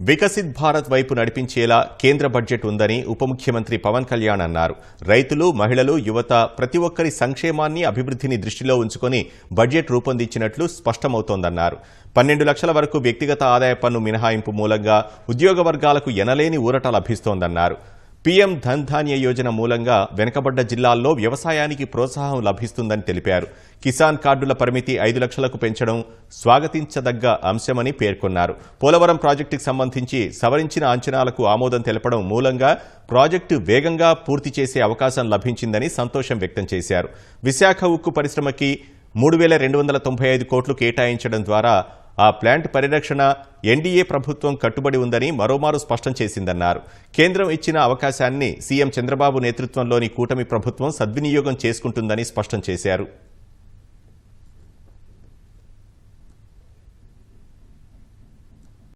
వికసిత్ భారత్ వైపు నడిపించేలా కేంద్ర బడ్జెట్ ఉందని ఉప ముఖ్యమంత్రి పవన్ కళ్యాణ్ అన్నారు. రైతులు మహిళలు యువత ప్రతి ఒక్కరి సంక్షేమాన్ని అభివృద్ధిని దృష్టిలో ఉంచుకొని బడ్జెట్ రూపొందించినట్లు స్పష్టమవుతోందన్నారు. పన్నెండు లక్షల వరకు వ్యక్తిగత ఆదాయ పన్ను మినహాయింపు మూలంగా ఉద్యోగ వర్గాలకు ఎనలేని ఊరట లభిస్తోందన్నారు. పీఎం ధన్ ధాన్య యోజన మూలంగా వెనుకబడ్డ జిల్లాల్లో వ్యవసాయానికి ప్రోత్సాహం లభిస్తుందని తెలిపారు. కిసాన్ కార్డుల పరిమితి ఐదు లక్షలకు పెంచడం స్వాగతించదగ్గ అంశమని పేర్కొన్నారు. పోలవరం ప్రాజెక్టుకు సంబంధించి సవరించిన అంచనాలకు ఆమోదం తెలపడం మూలంగా ప్రాజెక్టు వేగంగా పూర్తి చేసే అవకాశం లభించిందని సంతోషం వ్యక్తం చేశారు. విశాఖ ఉక్కు పరిశ్రమకి మూడు వేల రెండు వందల తొంభై ఐదు కోట్లు కేటాయించడం ద్వారా ఆ ప్లాంట్ పరిరక్షణ ఎన్డీఏ ప్రభుత్వం కట్టుబడి ఉందని మరోమారు స్పష్టం చేసిందన్నారు. కేంద్రం ఇచ్చిన అవకాశాన్ని సీఎం చంద్రబాబు నేతృత్వంలోని కూటమి ప్రభుత్వం సద్వినియోగం చేసుకుంటుందని స్పష్టం చేశారు.